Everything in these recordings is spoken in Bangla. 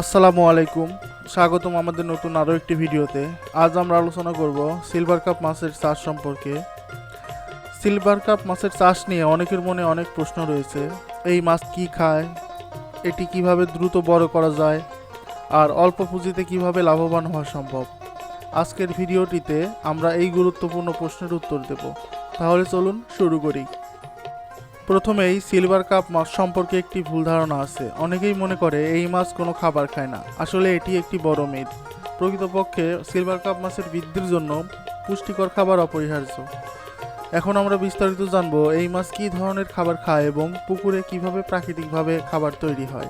আসসালামু আলাইকুম। স্বাগতম আমাদের নতুন আরও একটি ভিডিওতে। আজ আমরা আলোচনা করব সিলভার কাপ মাছের চাষ সম্পর্কে। সিলভার কাপ মাছের চাষ নিয়ে অনেকের মনে অনেক প্রশ্ন রয়েছে। এই মাছ কি খায়? এটি কীভাবে দ্রুত বড় করা যায়? আর অল্প পুঁজিতে কীভাবে লাভবান হওয়া সম্ভব? আজকের ভিডিওটিতে আমরা এই গুরুত্বপূর্ণ প্রশ্নের উত্তর দেব। তাহলে চলুন শুরু করি। প্রথমেই সিলভার কাপ মাছ সম্পর্কে একটি ভুল ধারণা আছে। অনেকেই মনে করে এই মাছ কোনো খাবার খায় না। আসলে এটি একটি বড় মিথ। প্রকৃতপক্ষে সিলভার কাপ মাছের বৃদ্ধির জন্য পুষ্টিকর খাবার অপরিহার্য। এখন আমরা বিস্তারিত জানব এই মাছ কী ধরনের খাবার খায় এবং পুকুরে কীভাবে প্রাকৃতিকভাবে খাবার তৈরি হয়।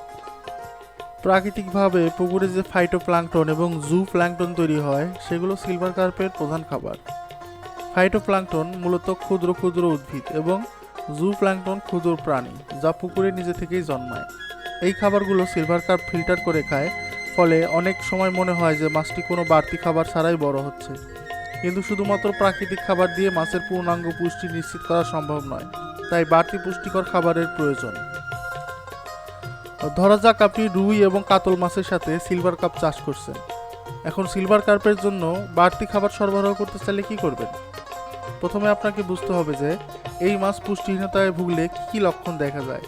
প্রাকৃতিকভাবে পুকুরে যে ফাইটো ফাইটোপ্লাঙ্কটন এবং জু প্ল্যাঙ্কটন তৈরি হয়, সেগুলো সিলভার কার্পের প্রধান খাবার। ফাইটো ফাইটোপ্লাঙ্কটন মূলত ক্ষুদ্র ক্ষুদ্র উদ্ভিদ এবং জু প্ল্যাঙ্কটন ক্ষুদ্র প্রাণী, যা পুকুরে নিজে থেকেই জন্মায়। এই খাবারগুলো সিলভার কার্প ফিল্টার করে খায়, ফলে অনেক সময় মনে হয় যে মাছটি কোনো বাড়তি খাবার ছাড়াই বড় হচ্ছে। কিন্তু শুধুমাত্র প্রাকৃতিক খাবার দিয়ে মাছের পূর্ণাঙ্গ পুষ্টি নিশ্চিত করা সম্ভব নয়, তাই বাড়তি পুষ্টিকর খাবারের প্রয়োজন। ধরা যাক আপনি রুই এবং কাতল মাছের সাথে সিলভার কাপ চাষ করছেন। এখন সিলভার কার্পের জন্য বাড়তি খাবার সরবরাহ করতে চাইলে কি করবেন? প্রথমে আপনাকে বুঝতে হবে যে এই মাছ পুষ্টিহীনতায় ভুগলে কী কী লক্ষণ দেখা যায়।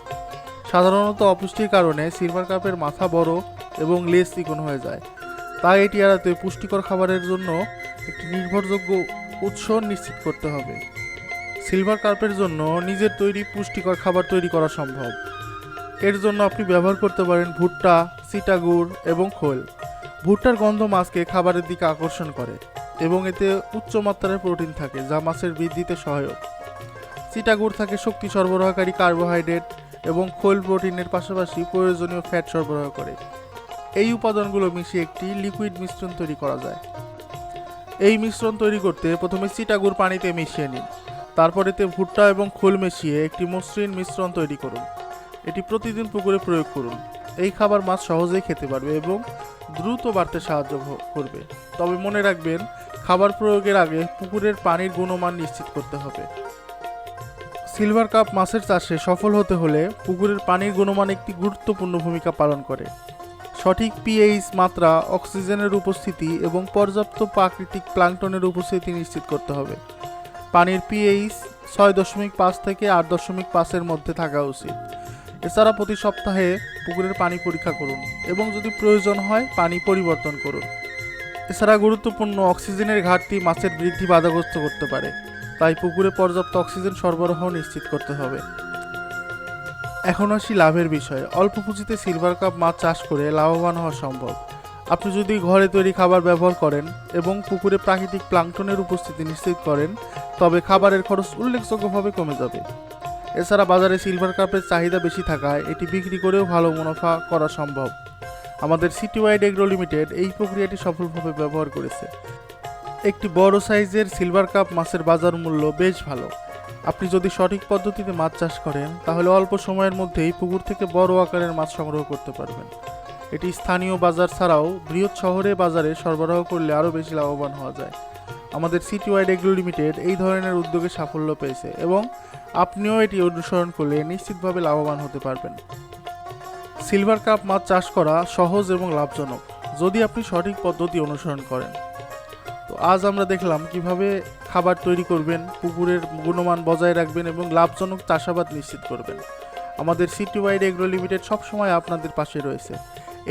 সাধারণত অপুষ্টির কারণে সিলভার কাপের মাথা বড় এবং লেজ চিকন হয়ে যায়। তাই এটি এড়াতে পুষ্টিকর খাবারের জন্য একটি নির্ভরযোগ্য উৎস নিশ্চিত করতে হবে। সিলভার কার্পের জন্য নিজের তৈরি পুষ্টিকর খাবার তৈরি করা সম্ভব। এর জন্য আপনি ব্যবহার করতে পারেন ভুট্টা চিটাগুড় এবং খোল। ভুট্টার গন্ধ মাছকে খাবারের দিকে আকর্ষণ করে। এবং এতে উচ্চ মাত্রার প্রোটিন থাকে, যা মাছের বৃদ্ধিতে সহায়ক। চিটাগুড় থাকে শক্তি সরবরাহকারী কার্বোহাইড্রেট এবং খোল প্রোটিনের পাশাপাশি প্রয়োজনীয় ফ্যাট সরবরাহ করে। এই উপাদানগুলো মিশিয়ে একটি লিকুইড মিশ্রণ তৈরি করা যায়। এই মিশ্রণ তৈরি করতে প্রথমে চিটাগুড় পানিতে মিশিয়ে নিন। তারপর এতে ভুট্টা এবং খোল মিশিয়ে একটি মসৃণ মিশ্রণ তৈরি করুন। এটি প্রতিদিন পুকুরে প্রয়োগ করুন। এই খাবার মাছ সহজেই খেতে পারবে এবং দ্রুত বাড়তে সাহায্য করবে। তবে মনে রাখবেন খাবার প্রয়োগের আগে পুকুরের পানির গুণমান নিশ্চিত করতে হবে। সিলভার কাপ মাছের চাষে সফল হতে হলে পুকুরের পানির গুণমান একটি গুরুত্বপূর্ণ ভূমিকা পালন করে। সঠিক পিএইচ মাত্রা, অক্সিজেনের উপস্থিতি এবং পর্যাপ্ত প্রাকৃতিক প্লাঙ্কটনের উপস্থিতি নিশ্চিত করতে হবে। পানির পিএইচ ছয় দশমিক পাঁচ থেকে আট দশমিক পাঁচের মধ্যে থাকা উচিত। এছাড়া প্রতি সপ্তাহে পুকুরের পানি পরীক্ষা করুন এবং যদি প্রয়োজন হয় পানি পরিবর্তন করুন। এছাড়া গুরুত্বপূর্ণ অক্সিজেনের ঘাটতি মাছের বৃদ্ধি বাধাগ্রস্ত করতে পারে। তাই পুকুরে পর্যাপ্ত অক্সিজেন সরবরাহ নিশ্চিত করতে হবে। এখন আসি লাভের বিষয়ে। অল্প পুঁজিতে সিলভার কাপ মাছ চাষ করে লাভবান হওয়া সম্ভব। আপনি যদি ঘরে তৈরি খাবার ব্যবহার করেন এবং পুকুরে প্রাকৃতিক প্লাঙ্কটনের উপস্থিতি নিশ্চিত করেন, তবে খাবারের খরচ উল্লেখযোগ্যভাবে কমে যাবে। এছাড়া বাজারে সিলভার কাপের চাহিদা বেশি থাকায় এটি বিক্রি করেও ভালো মুনাফা করা সম্ভব। আমাদের সিটি ওয়াইড এগ্রো লিমিটেড এই প্রক্রিয়াটি সফলভাবে ব্যবহার করেছে। একটি বড় সাইজের সিলভার কাপ মাছের বাজার মূল্য বেশ ভালো। আপনি যদি সঠিক পদ্ধতিতে মাছ চাষ করেন, তাহলে অল্প সময়ের মধ্যেই পুকুর থেকে বড় আকারের মাছ সংগ্রহ করতে পারবেন। এটি স্থানীয় বাজার ছাড়াও বৃহৎ শহরে বাজারে সরবরাহ করলে আরও বেশি লাভবান হওয়া যায়। আমাদের সিটি ওয়াইড এগ্রো লিমিটেড এই ধরনের উদ্যোগে সাফল্য পেয়েছে এবং আপনিও এটি অনুসরণ করলে নিশ্চিতভাবে লাভবান হতে পারবেন। সিলভার কাপ মাছ চাষ করা সহজ এবং লাভজনক, যদি আপনি সঠিক পদ্ধতি অনুসরণ করেন। তো আজ আমরা দেখলাম কীভাবে খাবার তৈরি করবেন, পুকুরের গুণমান বজায় রাখবেন এবং লাভজনক চাষাবাদ নিশ্চিত করবেন। আমাদের সিটি ওয়াইড এগ্রো লিমিটেড সবসময় আপনাদের পাশে রয়েছে।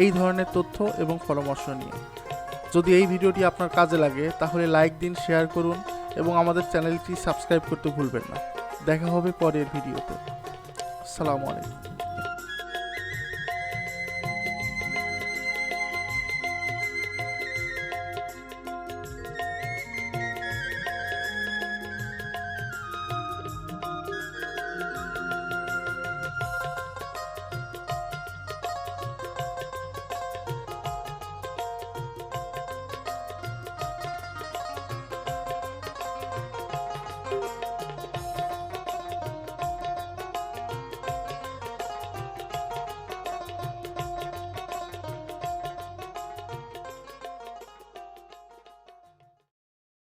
এই ধরনের তথ্য এবং পরামর্শ নিয়ে। যদি এই ভিডিওটি আপনার কাজে লাগে, তাহলে লাইক দিন, শেয়ার করুন এবং আমাদের চ্যানেলটি সাবস্ক্রাইব করতে ভুলবেন না। দেখা হবে পরের ভিডিওতে। আসসালামু আলাইকুম।